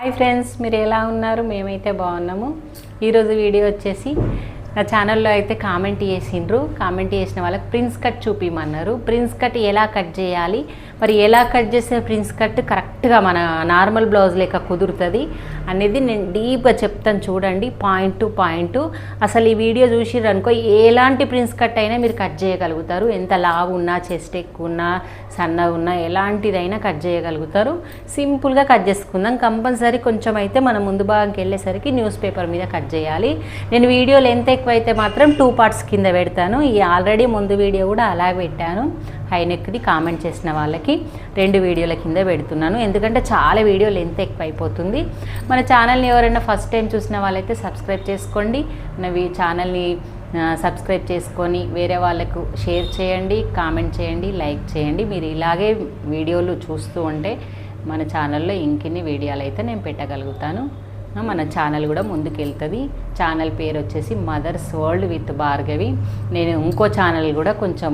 Hi friends మీరు ఎలా ఉన్నారు? మేమైతే బాగున్నాము. ఈరోజు వీడియో వచ్చేసి నా ఛానల్లో అయితే కామెంట్ చేసిండ్రు. కామెంట్ చేసిన వాళ్ళకి ప్రిన్స్ కట్ చూపిమన్నారు. ప్రిన్స్ కట్ ఎలా కట్ చేయాలి? మరి ఎలా కట్ చేసిన ప్రిన్స్ కట్? కరెక్ట్గా మన నార్మల్ బ్లౌజ్ లేక కుదురుతుంది అనేది నేను డీప్గా చెప్తాను చూడండి పాయింట్ టు పాయింట్. అసలు ఈ వీడియో చూసిర్రు అనుకో ఎలాంటి ప్రిన్స్ కట్ అయినా మీరు కట్ చేయగలుగుతారు. ఎంత లావు ఉన్నా చెస్ట్ ఎక్కువ ఉన్నా సన్నగా ఉన్నా ఎలాంటిదైనా కట్ చేయగలుగుతారు. సింపుల్గా కట్ చేసుకుందాం. కంపల్సరీ కొంచెం అయితే మనం ముందు భాగంకి వెళ్ళేసరికి న్యూస్ పేపర్ మీద కట్ చేయాలి. నేను వీడియో లెంత్ ఎక్కువ అయితే మాత్రం టూ పార్ట్స్ కింద పెడతాను. ఈ ఆల్రెడీ ముందు వీడియో కూడా అలా పెట్టాను. హై నెక్ది కామెంట్ చేసిన వాళ్ళకి రెండు వీడియోల కింద పెడుతున్నాను. ఎందుకంటే చాలా వీడియో లెంత్ ఎక్కువ అయిపోతుంది మన ఛానల్ని ఎవరైనా ఫస్ట్ టైం చూసిన వాళ్ళైతే సబ్స్క్రైబ్ చేసుకోండి. మన ఛానల్ని సబ్స్క్రైబ్ చేసుకొని వేరే వాళ్ళకు షేర్ చేయండి కామెంట్ చేయండి లైక్ చేయండి. మీరు ఇలాగే వీడియోలు చూస్తూ ఉంటే మన ఛానల్లో ఇంకిన్ని వీడియోలు అయితే నేను పెట్టగలుగుతాను. మన ఛానల్ కూడా ముందుకెళ్తుంది. ఛానల్ పేరు వచ్చేసి మదర్స్ వరల్డ్ విత్ భార్గవి. నేను ఇంకో ఛానల్ కూడా కొంచెం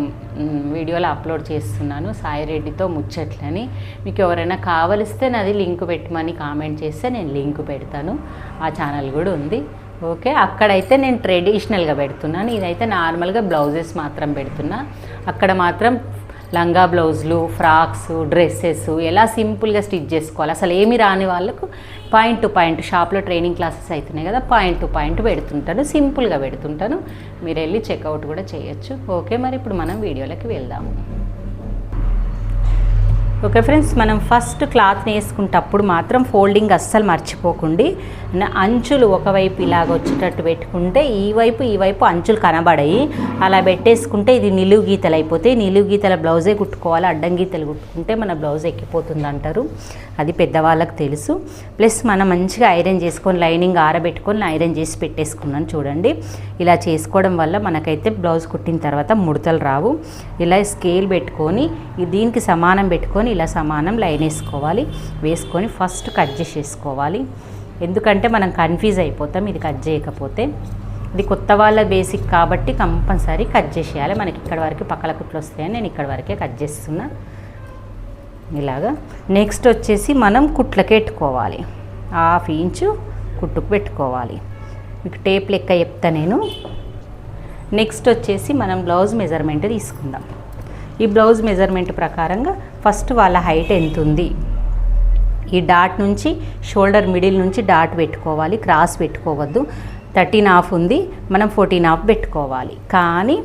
వీడియోలు అప్లోడ్ చేస్తున్నాను సాయి రెడ్డితో ముచ్చట్లని. మీకు ఎవరైనా కావలిస్తే నాది లింక్ పెట్టమని కామెంట్ చేస్తే నేను లింక్ పెడతాను. ఆ ఛానల్ కూడా ఉంది. ఓకే అక్కడైతే నేను ట్రెడిషనల్గా పెడుతున్నాను. ఇదైతే నార్మల్గా బ్లౌజెస్ మాత్రం పెడుతున్నా. అక్కడ మాత్రం లంగా బ్లౌజులు ఫ్రాక్స్ డ్రెస్సెస్ ఎలా సింపుల్గా స్టిచ్ చేసుకోవాలి? అసలు ఏమి రాని వాళ్ళకు పాయింట్ టు పాయింట్ షాప్లో ట్రైనింగ్ క్లాసెస్ అవుతున్నాయి కదా పాయింట్ టు పాయింట్ పెడుతుంటాను సింపుల్గా పెడుతుంటాను మీరు వెళ్ళి చెక్అవుట్ కూడా చేయొచ్చు. ఓకే మరి ఇప్పుడు మనం వీడియోలోకి వెళ్దాము. ఓకే ఫ్రెండ్స్ మనం ఫస్ట్ క్లాత్ని వేసుకుంటప్పుడు మాత్రం ఫోల్డింగ్ అస్సలు మర్చిపోకండి. అంచులు ఒకవైపు ఇలాగ వచ్చేటట్టు పెట్టుకుంటే ఈ వైపు ఈ వైపు అంచులు కనబడాయి అలా పెట్టేసుకుంటే ఇది నిలువు గీతలు అయిపోతాయి. నిలువు గీతల బ్లౌజే కుట్టుకోవాలి అడ్డం గీతలు కుట్టుకుంటే మన బ్లౌజ్ ఎక్కిపోతుంది అంటారు అది పెద్దవాళ్ళకి తెలుసు. ప్లస్ మనం మంచిగా ఐరన్ చేసుకొని లైనింగ్ ఆరబెట్టుకొని ఐరన్ చేసి పెట్టేసుకున్నాను చూడండి. ఇలా చేసుకోవడం వల్ల మనకైతే బ్లౌజ్ కుట్టిన తర్వాత ముడతలు రావు. ఇలా స్కేల్ పెట్టుకొని దీనికి సమానం పెట్టుకొని ఇలా సమానం లైన్ వేసుకోవాలి. వేసుకొని ఫస్ట్ కట్ చేసేసుకోవాలి. ఎందుకంటే మనం కన్ఫ్యూజ్ అయిపోతాం ఇది కట్ చేయకపోతే. ఇది కొత్త వాళ్ళ బేసిక్ కాబట్టి కంపల్సరీ కట్ చేసేయాలి. మనకి ఇక్కడ వరకు పక్కల కుట్లు వస్తాయని నేను ఇక్కడ వరకే కట్ చేస్తున్నా. ఇలాగా. నెక్స్ట్ వచ్చేసి మనం కుట్లకి పెట్టుకోవాలి హాఫ్ ఇంచు కుట్టుకు పెట్టుకోవాలి. మీకు టేప్ లెక్క చెప్తా నేను. నెక్స్ట్ వచ్చేసి మనం బ్లౌజ్ మెజర్మెంట్ తీసుకుందాం. ఈ బ్లౌజ్ మెజర్మెంట్ ప్రకారంగా ఫస్ట్ వాళ్ళ హైట్ ఎంత ఉంది ఈ డాట్ నుంచి షోల్డర్ మిడిల్ నుంచి డాట్ పెట్టుకోవాలి. క్రాస్ పెట్టుకోవద్దు. థర్టీన్ హాఫ్ ఉంది. మనం ఫోర్టీన్ హాఫ్ పెట్టుకోవాలి. కానీ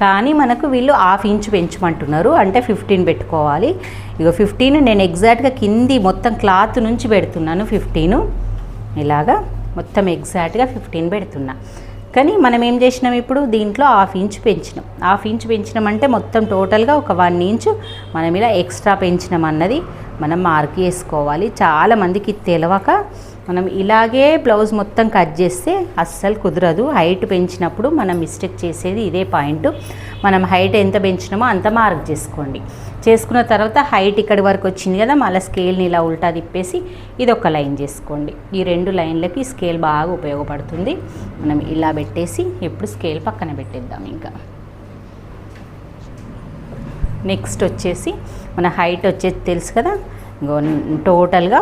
కానీ మనకు వీళ్ళు హాఫ్ ఇంచ్ పెంచమంటున్నారు. అంటే ఫిఫ్టీన్ పెట్టుకోవాలి. ఇక ఫిఫ్టీన్ నేను ఎగ్జాక్ట్గా కింది మొత్తం క్లాత్ నుంచి పెడుతున్నాను ఫిఫ్టీన్ ఇలాగా మొత్తం ఎగ్జాక్ట్గా ఫిఫ్టీన్ పెడుతున్నా. కానీ మనం ఏం చేసినాం ఇప్పుడు? దీంట్లో హాఫ్ ఇంచ్ పెంచినాం. హాఫ్ ఇంచ్ పెంచినాం అంటే మొత్తం టోటల్గా ఒక వన్ ఇంచ్ మనం ఇలా ఎక్స్ట్రా పెంచినాం అన్నది మనం మార్క్ చేసుకోవాలి. చాలామందికి తెలవక తెలియక మనం ఇలాగే బ్లౌజ్ మొత్తం కట్ చేస్తే అస్సలు కుదరదు. హైట్ పెంచినప్పుడు మనం మిస్టేక్ చేసేది ఇదే పాయింట్ మనం హైట్ ఎంత పెంచినామో అంత మార్క్ చేసుకోండి. చేసుకున్న తర్వాత హైట్ ఇక్కడి వరకు వచ్చింది కదా మళ్ళీ స్కేల్ని ఇలా ఉల్టా తిప్పేసి ఇది ఒక లైన్ చేసుకోండి. ఈ రెండు లైన్లకి స్కేల్ బాగా ఉపయోగపడుతుంది. మనం ఇలా పెట్టేసి ఇప్పుడు స్కేల్ పక్కన పెట్టేద్దాం ఇంకా. నెక్స్ట్ వచ్చేసి మన హైట్ వచ్చేది తెలుసు కదా టోటల్గా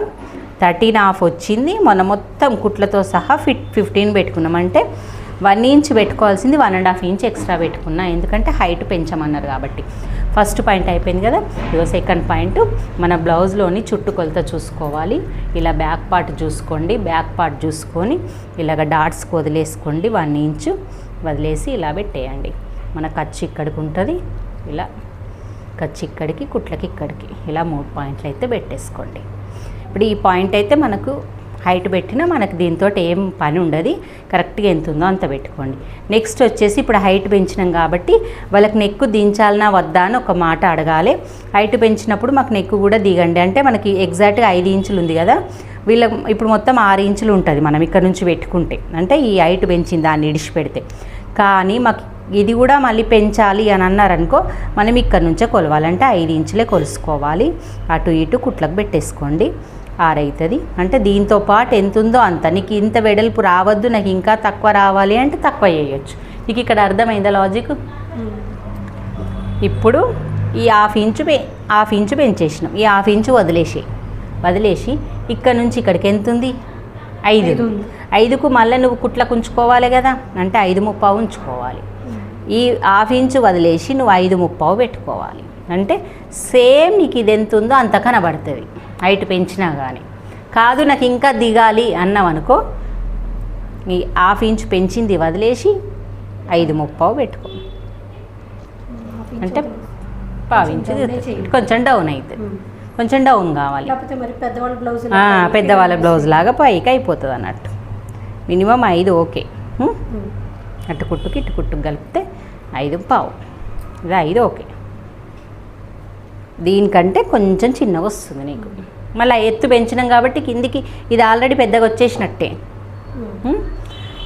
థర్టీన్ హాఫ్ వచ్చింది. మన మొత్తం కుట్లతో సహా ఫిట్ ఫిఫ్టీన్ పెట్టుకున్నాం. అంటే one inch పెట్టుకోవాల్సింది one and half inch extra పెట్టుకున్నా. ఎందుకంటే హైట్ పెంచమన్నారు కాబట్టి. ఫస్ట్ పాయింట్ అయిపోయింది కదా. ఇదో సెకండ్ పాయింట్. మన బ్లౌజ్లోని చుట్టుకొలత చూసుకోవాలి. ఇలా బ్యాక్ పార్ట్ చూసుకోండి. బ్యాక్ పార్ట్ చూసుకొని ఇలాగ డాట్స్ వదిలేసుకోండి. వన్ ఇంచు వదిలేసి ఇలా పెట్టేయండి. మన ఖర్చు ఇక్కడికి ఉంటుంది. ఇలా ఖర్చు ఇక్కడికి కుట్లకి ఇక్కడికి. ఇలా మూడు పాయింట్లు అయితే పెట్టేసుకోండి. ఇప్పుడు ఈ పాయింట్ అయితే మనకు హైట్ పెట్టినా మనకు దీంతో ఏం పని ఉండదు. కరెక్ట్గా ఎంత ఉందో అంత పెట్టుకోండి. నెక్స్ట్ వచ్చేసి ఇప్పుడు హైట్ పెంచినాం కాబట్టి వాళ్ళకి నెక్కు దించాలనా వద్దా అని ఒక మాట అడగాలి. హైట్ పెంచినప్పుడు మాకు నెక్కు కూడా దిగండి. అంటే మనకి ఎగ్జాక్ట్గా ఐదు ఇంచులు ఉంది కదా. వీళ్ళ ఇప్పుడు మొత్తం ఆరు ఇంచులు ఉంటుంది మనం ఇక్కడ నుంచి పెట్టుకుంటే. అంటే ఈ హైట్ పెంచిన దాన్ని ఇడిచి పెడితే. కానీ మాకు ఇది కూడా మళ్ళీ పెంచాలి అని అన్నారనుకో మనం ఇక్కడ నుంచే కొలవాలంటే ఐదు ఇంచులే కొలుసుకోవాలి. అటు ఇటు కుట్లకు పెట్టేసుకోండి. ఆరైతుంది అంటే దీంతో పాటు ఎంత ఉందో అంత. నీకు ఇంత వెడల్పు రావద్దు నాకు ఇంకా తక్కువ రావాలి అంటే తక్కువ చేయొచ్చు. నీకు ఇక్కడ అర్థమైందా లాజిక్ ఇప్పుడు ఈ హాఫ్ ఇంచు పె హాఫ్ ఇంచు పెంచేసినాం. ఈ హాఫ్ ఇంచు వదిలేసి వదిలేసి ఇక్కడ నుంచి ఇక్కడికి ఎంత ఉంది ఐదు. ఐదుకు మళ్ళీ నువ్వు కుట్లకు ఉంచుకోవాలి కదా? అంటే ఐదు ముప్పావు ఉంచుకోవాలి. ఈ హాఫ్ ఇంచు వదిలేసి నువ్వు ఐదు ముప్పావు పెట్టుకోవాలి. అంటే సేమ్ నీకు ఇది ఎంత ఉందో అంత కనబడుతుంది. హైట్ పెంచినా కానీ కాదు నాకు ఇంకా దిగాలి అన్నాం అనుకో ఈ హాఫ్ ఇంచు పెంచింది వదిలేసి ఐదు ముప్పావు పెట్టుకో. అంటే పావించి కొంచెం డౌనే చేయాలి. కొంచెం డౌన్ అవుతుంది కొంచెం డౌన్ కావాలి. పెద్దవాళ్ళ బ్లౌజ్ లాగా పైకి అయిపోతుంది అన్నట్టు మినిమం ఐదు ఓకే? అటు కుట్టుకి ఇటు కుట్టుకు కలిపితే ఐదు పావు. ఇది ఐదు ఓకే. దీనికంటే కొంచెం చిన్నగా వస్తుంది నీకు. మళ్ళీ ఎత్తు పెంచినాం కాబట్టి కిందికి ఇది ఆల్రెడీ పెద్దగా వచ్చేసినట్టే. ఉం?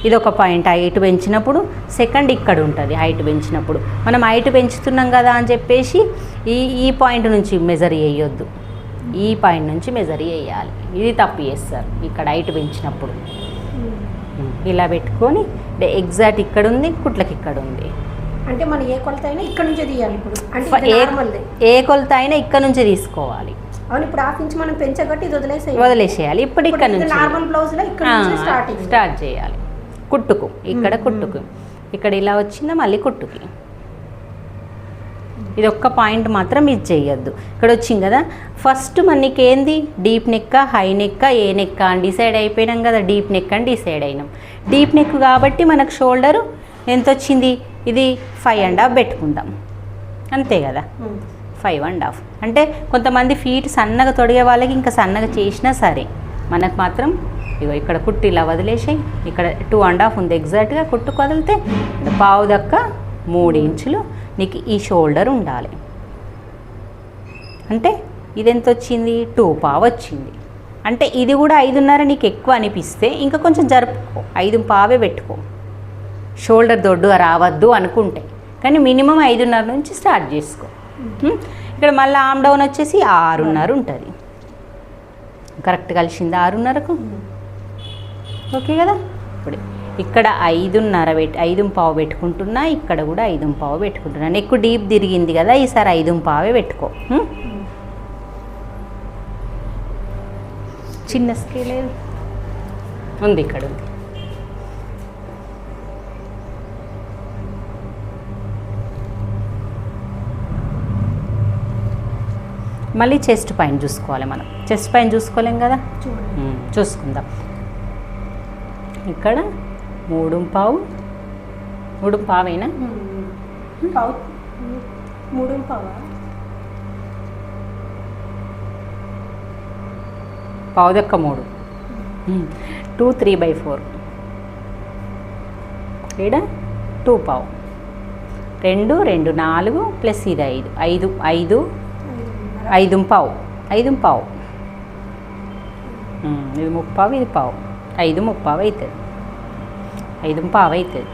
ఇది ఒక పాయింట్. హైట్ పెంచినప్పుడు సెకండ్ ఇక్కడ ఉంటుంది హైట్ పెంచినప్పుడు. మనం హైట్ పెంచుతున్నాం కదా అని చెప్పేసి ఈ ఈ పాయింట్ నుంచి మెజర్ చేయొద్దు. ఈ పాయింట్ నుంచి మెజర్ చేయాలి. ఇది తప్పు చేస్తారు ఇక్కడ హైట్ పెంచినప్పుడు. ఉం. ఇలా పెట్టుకొని ఎగ్జాక్ట్ ఇక్కడ ఉంది కుట్లకి ఇక్కడ ఉంది. అంటే మన ఏ కొలత అయినా ఇక్కడ నుంచే తీయాలి ఇప్పుడు. అంటే నార్మల్దే ఏ కొలత అయినా ఇక్కడ నుంచి తీసుకోవాలి. అవును ఇప్పుడు హాఫ్ ఇంచ్ మనం పెంచగట్టి ఇది వదిలేసేయాలి వదిలేసేయాలి. ఇప్పుడు ఇక్కడ నుంచి నార్మల్ బ్లౌజ్లో ఇక్కడ నుంచి స్టార్టింగ్ స్టార్ట్ చేయాలి. కుట్టుకు. ఇక్కడ కుట్టుకు. ఇక్కడ ఇలా వచ్చిందా మళ్ళీ కుట్టుకి. ఇది ఒక్క పాయింట్ మాత్రం ఇది చేయొద్దు. ఇక్కడ వచ్చింది కదా. ఫస్ట్ మనకి ఏంది? డీప్ నెక్క హై నెక్క ఏ నెక్క అని డిసైడ్ అయిపోయినాం కదా. డీప్ నెక్ అని డిసైడ్ అయినాం. డీప్ నెక్ కాబట్టి మనకు షోల్డర్ ఎంత వచ్చింది ఇది ఫైవ్ అండ్ హాఫ్ పెట్టుకుందాం. అంతే కదా? ఫైవ్ అండ్ హాఫ్ అంటే కొంతమంది ఫీట్ సన్నగా తొడిగే వాళ్ళకి ఇంకా సన్నగా చేసినా సరే మనకు మాత్రం ఇగో ఇక్కడ కుట్టు ఇలా వదిలేసాయి ఇక్కడ టూ అండ్ హాఫ్ ఉంది ఎగ్జాక్ట్గా కుట్టు వదిలితే పావు దక్క మూడు ఇంచులు నీకు ఈ షోల్డర్ ఉండాలి. అంటే ఇది ఎంత వచ్చింది? టూ పావు వచ్చింది. అంటే ఇది కూడా ఐదున్నర నీకు ఎక్కువ అనిపిస్తే ఇంకా కొంచెం జరుపుకో. ఐదు పావే పెట్టుకో. షోల్డర్ దొడ్డు రావద్దు అనుకుంటే. కానీ మినిమం ఐదున్నర నుంచి స్టార్ట్ చేసుకో. ఇక్కడ మళ్ళీ ఆమ్ డౌన్ వచ్చేసి ఆరున్నర ఉంటుంది. కరెక్ట్ కలిసింది ఆరున్నరకు. ఓకే కదా? ఇప్పుడు. ఇక్కడ ఐదున్నర పెట్టి ఐదు పావు పెట్టుకుంటున్నా ఇక్కడ కూడా ఐదు పావు పెట్టుకుంటున్నాను ఎక్కువ డీప్ తిరిగింది కదా ఈసారి ఐదు పావే పెట్టుకో. చిన్న స్కేల్ ఉంది ఇక్కడ ఉంది. మళ్ళీ చెస్ట్ పైన చూసుకోవాలి మనం. చెస్ట్ పైన చూసుకోలేం కదా? చూసుకుందాం. ఇక్కడ మూడు పావు. మూడు పావేనా? పావు. మూడు పావా? పావు దక్క మూడు. Two three by four. ఈడ టూ పావు. రెండు రెండు నాలుగు ప్లస్ ఇది ఐదు. ఐదు ఐదు ఐదు పావు ఐదు పావు ఇది ముప్పావు ఇది పావు. ఐదు ముప్పావు అవుతుంది ఐదు పావు అవుతుంది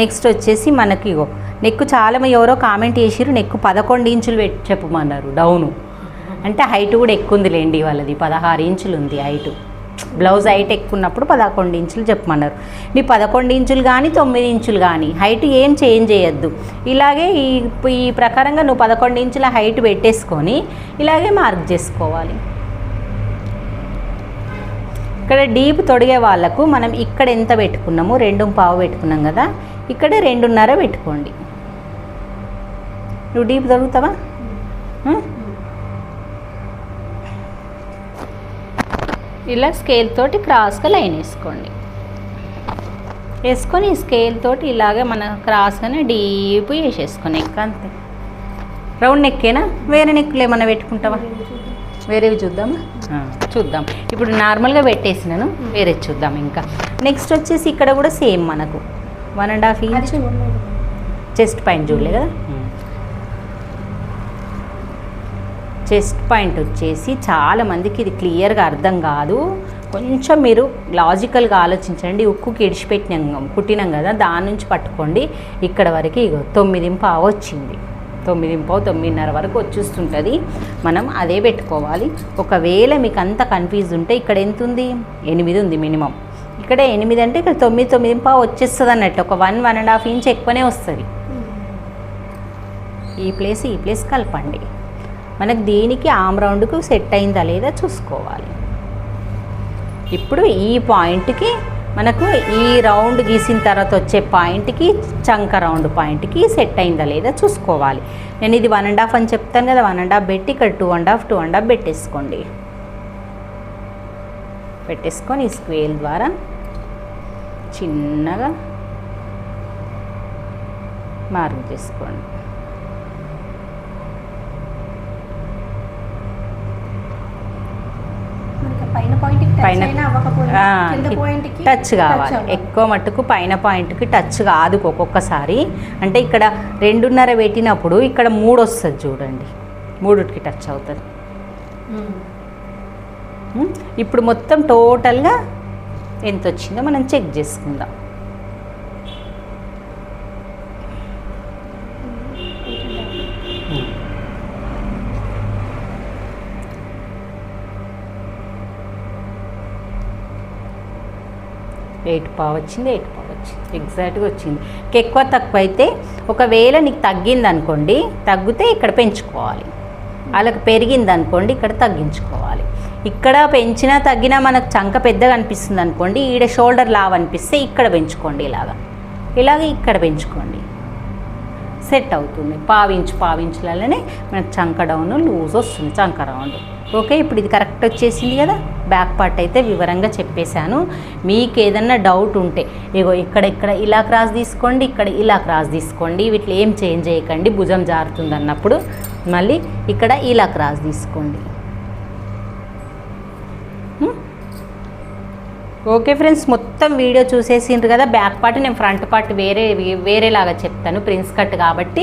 నెక్స్ట్ వచ్చేసి మనకి ఇగో నెక్కు చాలా ఎవరో కామెంట్ చేసిర్రు నెక్కు పదకొండు ఇంచులు పెట్టి చెప్పమన్నారు డౌను. అంటే హైట్ కూడా ఎక్కువ ఉందిలేండి వాళ్ళది పదహారు ఇంచులు ఉంది హైటు. బ్లౌజ్ హైట్ ఎక్కువ ఉన్నప్పుడు పదకొండు ఇంచులు చెప్పమన్నారు. నీ పదకొండు ఇంచులు కానీ తొమ్మిది ఇంచులు కానీ హైట్ ఏం చేంజ్ చేయొద్దు. ఇలాగే ఈ ఈ ప్రకారంగా నువ్వు పదకొండు ఇంచుల హైట్ పెట్టేసుకొని ఇలాగే మార్క్ చేసుకోవాలి. ఇక్కడ డీప్ తొడిగే వాళ్ళకు మనం ఇక్కడ ఎంత పెట్టుకున్నాము రెండు పావు పెట్టుకున్నాం కదా ఇక్కడ రెండున్నర పెట్టుకోండి. నువ్వు డీప్ తొడుగుతావా? ఇలా స్కేల్ తోటి క్రాస్గా లైన్ వేసుకోండి. వేసుకొని స్కేల్ తోటి ఇలాగే మన క్రాస్గానే డీప్ వేసేసుకొని ఎక్క అంతే. రౌండ్ నెక్కేనా? వేరే నెక్కులు ఏమైనా పెట్టుకుంటావా? వేరేవి చూద్దామా? చూద్దాం. ఇప్పుడు నార్మల్గా పెట్టేసినాను. వేరే చూద్దాం ఇంకా. నెక్స్ట్ వచ్చేసి ఇక్కడ కూడా సేమ్ మనకు. One and half inch chest పైన చూడలే కదా? చెస్ట్ పాయింట్ వచ్చేసి చాలామందికి ఇది క్లియర్గా అర్థం కాదు. కొంచెం మీరు లాజికల్గా ఆలోచించండి. ఉక్కుకి ఇడిచిపెట్టినాం కుట్టినాం కదా దాని నుంచి పట్టుకోండి. ఇక్కడ వరకు ఇగో తొమ్మిది పావు వచ్చింది. తొమ్మిది తొమ్మిదిన్నర వరకు వచ్చేస్తుంటుంది. మనం అదే పెట్టుకోవాలి. ఒకవేళ మీకు అంత కన్ఫ్యూజ్ ఉంటే ఇక్కడ ఎంత ఉంది ఎనిమిది ఉంది మినిమం. ఇక్కడ ఎనిమిది అంటే ఇక్కడ తొమ్మిది తొమ్మిది పావు వచ్చేస్తుంది అన్నట్టు. ఒక one one and half inch ఎక్కువనే వస్తుంది. ఈ ప్లేస్ ఈ ప్లేస్ కలపండి. మనకు దీనికి ఆమ్ రౌండ్కు సెట్ అయిందా లేదా చూసుకోవాలి. ఇప్పుడు ఈ పాయింట్కి మనకు ఈ రౌండ్ గీసిన తర్వాత వచ్చే పాయింట్కి చంక రౌండ్ పాయింట్కి సెట్ అయిందా లేదా చూసుకోవాలి. నేను ఇది వన్ అండ్ హాఫ్ అని చెప్తాను కదా వన్ అండ్ హాఫ్ పెట్టి ఇక్కడ two and half two and half పెట్టేసుకోండి. పెట్టేసుకొని ఈ స్క్వేల్ ద్వారా చిన్నగా మార్క్ చేసుకోండి మనకి పైన టచ్ కావాలి. ఎక్కువ మట్టుకు పైన పాయింట్కి టచ్ కాదు ఒక్కొక్కసారి. అంటే ఇక్కడ రెండున్నర పెట్టినప్పుడు ఇక్కడ మూడు వస్తుంది చూడండి. మూడుకి టచ్ అవుతుంది? ఇప్పుడు మొత్తం టోటల్గా ఎంత వచ్చిందో మనం చెక్ చేసుకుందాం. ఎయిట్ పావు వచ్చింది ఎయిట్ పావు వచ్చింది. ఎగ్జాక్ట్గా వచ్చింది. ఎక్కువ తక్కువ అయితే ఒకవేళ నీకు తగ్గింది అనుకోండి తగ్గితే ఇక్కడ పెంచుకోవాలి. వాళ్ళకి పెరిగింది అనుకోండి ఇక్కడ తగ్గించుకోవాలి. ఇక్కడ పెంచినా తగ్గినా మనకు చంక పెద్దగా అనిపిస్తుంది అనుకోండి ఈడ షోల్డర్ లావ్ అనిపిస్తే ఇక్కడ పెంచుకోండి ఇలాగా. ఇలాగ ఇక్కడ పెంచుకోండి. సెట్ అవుతుంది. పావించు పావించులలోనే మనకు చంక డౌన్ లూజ్ వస్తుంది చంక రౌండ్ ఓకే ఇప్పుడు ఇది కరెక్ట్ వచ్చేసింది కదా? బ్యాక్ పార్ట్ అయితే వివరంగా చెప్పేశాను. మీకు ఏదన్నా డౌట్ ఉంటే ఇగో ఇక్కడ ఇక్కడ ఇలా క్రాస్ తీసుకోండి ఇక్కడ ఇలా క్రాస్ తీసుకోండి వీటిలో ఏం చేంజ్ చేయకండి భుజం జారుతుంది అన్నప్పుడు మళ్ళీ ఇక్కడ ఇలా క్రాస్ తీసుకోండి. ఓకే ఫ్రెండ్స్ మొత్తం వీడియో చూసేసిండ్రు కదా బ్యాక్ పార్ట్ నేను ఫ్రంట్ పార్ట్ వేరే వేరేలాగా చెప్తాను ప్రిన్స్ కట్ కాబట్టి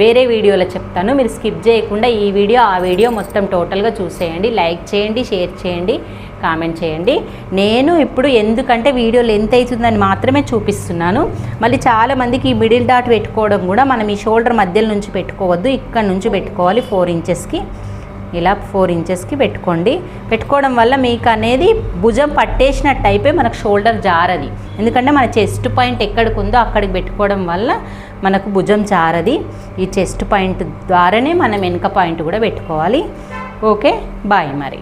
వేరే వీడియోలో చెప్తాను. మీరు స్కిప్ చేయకుండా ఈ వీడియో ఆ వీడియో మొత్తం టోటల్గా చూసేయండి లైక్ చేయండి షేర్ చేయండి కామెంట్ చేయండి. నేను ఇప్పుడు ఎందుకంటే వీడియో లెంత్ అవుతుందని మాత్రమే చూపిస్తున్నాను. మళ్ళీ చాలా మందికి ఈ మిడిల్ డాట్ పెట్టుకోవడం కూడా మనం ఈ షోల్డర్ మధ్యలో నుంచి పెట్టుకోవద్దు ఇక్కడ నుంచి పెట్టుకోవాలి ఫోర్ ఇంచెస్కి ఇలా ఫోర్ ఇంచెస్కి పెట్టుకోండి. పెట్టుకోవడం వల్ల మీకు అనేది భుజం పట్టేసినట్టు అయిపోయి మనకు షోల్డర్ జారది. ఎందుకంటే మన చెస్ట్ పాయింట్ ఎక్కడికి ఉందో అక్కడికి పెట్టుకోవడం వల్ల మనకు భుజం జారది. ఈ చెస్ట్ పాయింట్ ద్వారానే మనం వెనుక పాయింట్ కూడా పెట్టుకోవాలి. ఓకే బాయ్ మరి.